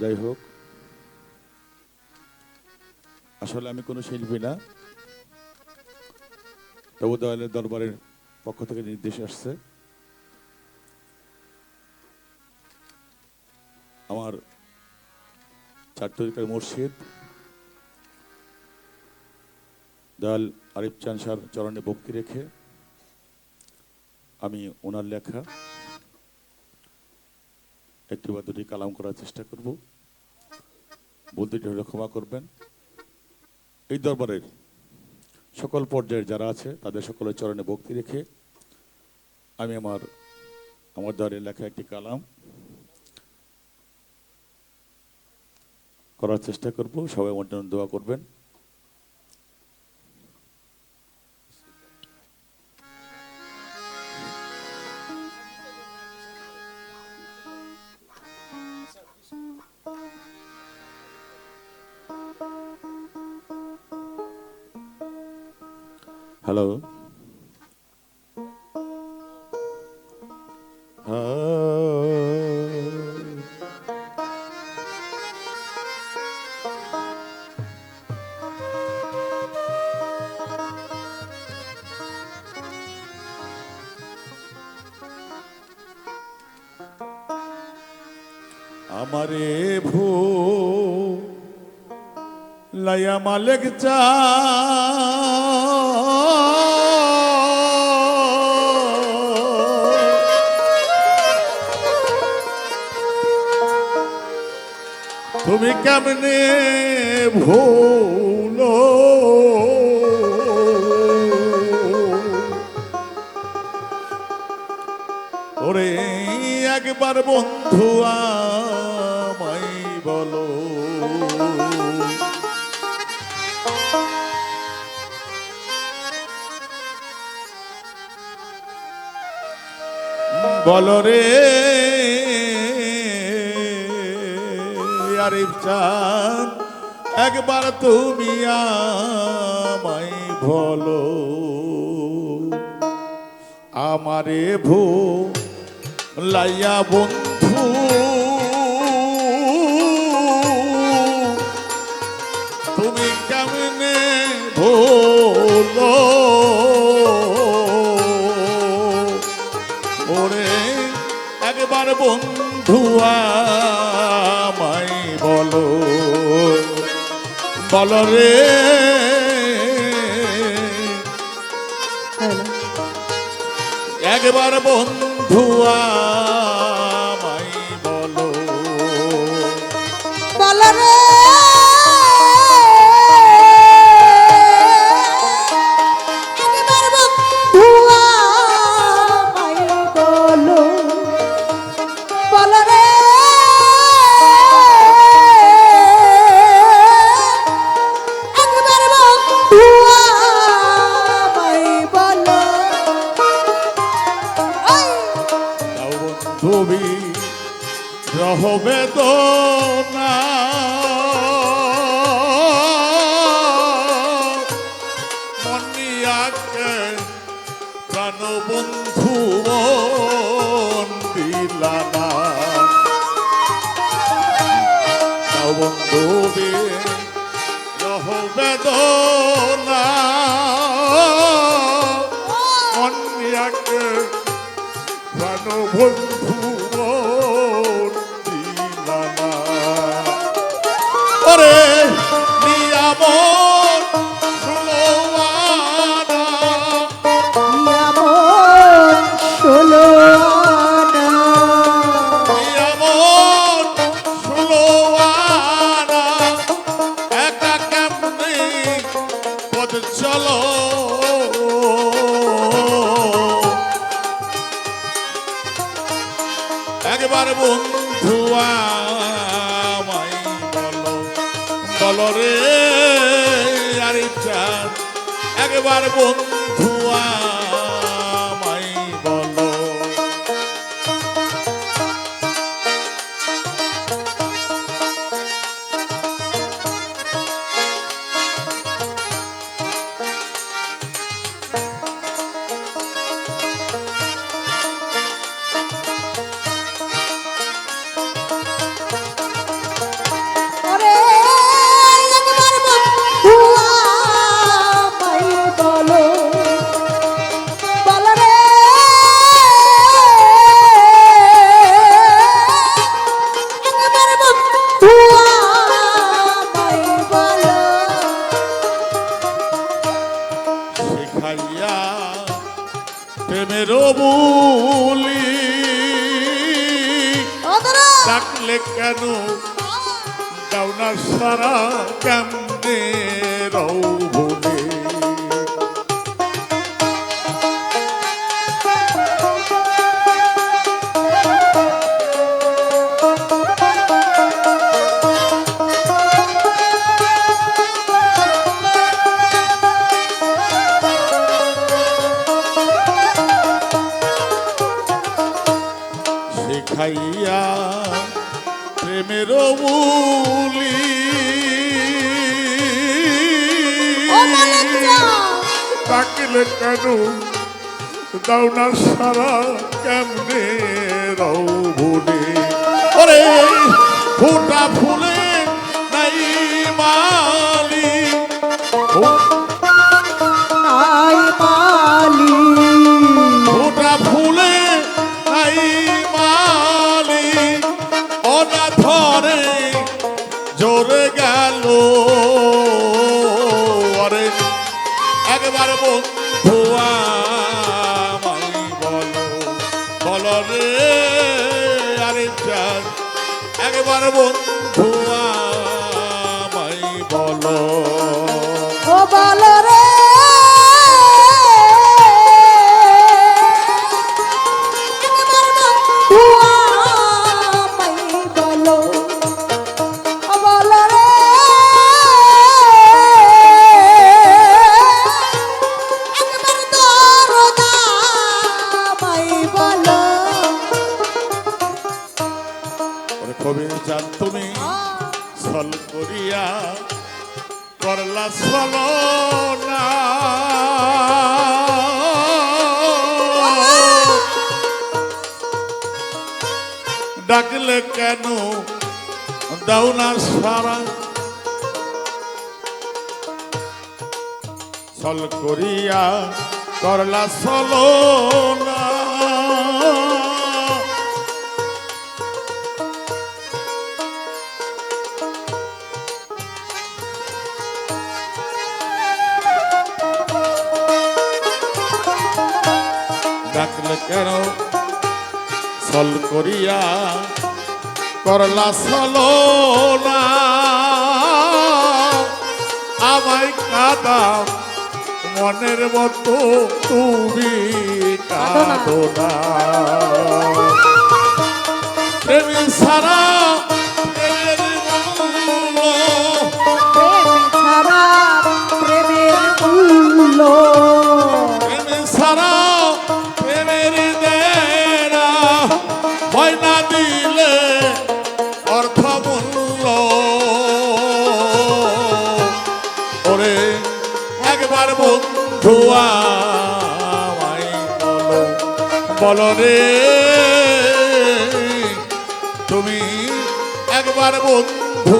যাই হোক, আসলে আমি কোনো শিল্পী না। তবু দয়ালের দরবারের পক্ষ থেকে নির্দেশ আসছে, আমার চার তরিকার মুর্শিদ, দয়াল আরিফ চান সার চরণে ভক্তি রেখে আমি ওনার লেখা একটি বা দুটি কালাম করার চেষ্টা করব। বলতে হলে ক্ষমা করবেন। এই দরবারের সকল পর্যায়ের যারা আছে, তাদের সকলের চরণে ভক্তি রেখে আমি আমার আমার দলের লেখা একটি কালাম করার চেষ্টা করব। সবাই আমার জন্য দোয়া করবেন। হ্যালো আমারে ভূ লাইয়া মালিক চা তুমি কেমনে ভুলো? ওরে একবার বন্ধু আমায় বলো। বলো রে আরিফ চান একবার তুমি আমায় বলো। আমারে ভূ লাইয়া বন্ধু, তুমি কেমনে ভোলো ওরে একবার বন্ধু আমায় বলো রে। একবার বন্ধু একবার বন্ধু আমায় বলো বলো একবার বন্ধু রও ভুলে শিখাইয়া প্রেমের বলি ডাকলে কেন? দাও সারা কেমনে রও ভুলে ফুটা ফুলে আরে চার একবার বন্ধু আমায় বলো। বলো রে ডাকলে কেন? দাও না সারা। ছল করিয়া করলা ছল না। ডাকলে কেন? ছল করিয়া করলা সল না আমায় কাদাম মনের মতো তুমি কাঁদো না। প্রেমী সারা একবার বন্ধু আমায় বলো বলো রে তুমি একবার বন্ধু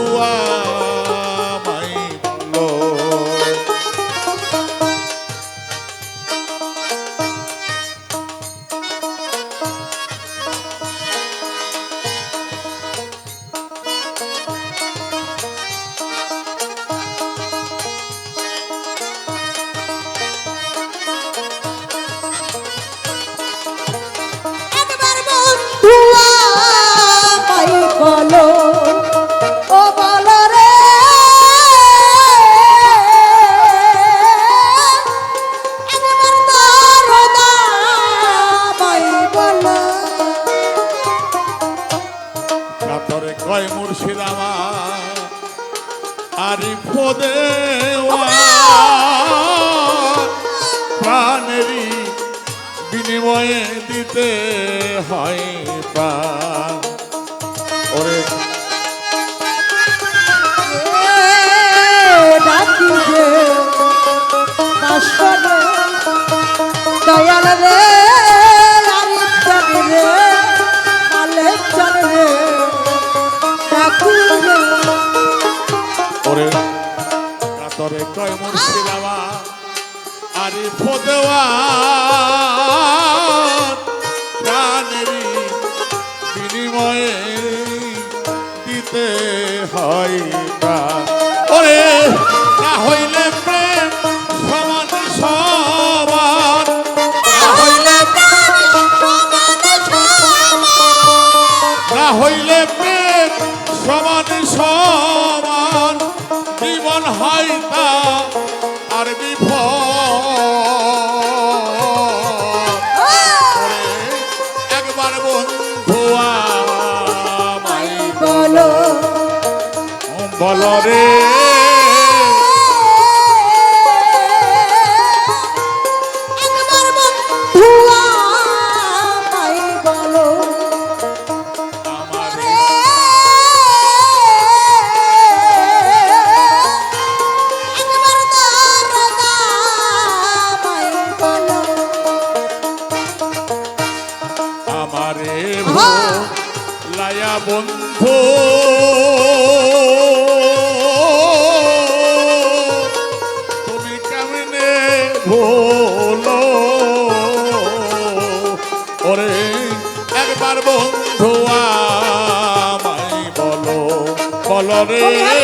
ওরে। ডাকি যে বাসনে দয়াল রে আরিফ জানি রে মালেক জানি রে ডাকি যে ওরে। কাতরে কয় মুর্শিদামা আরিফ দেওয়া হইলে প্রেম সমান সমান। জীবন হাইতা আর একবার বন্ধু বল রে। বন্ধু। তুমি কেমনে বলো ওরে একবার বন্ধু আমায় বলো। বলো রে।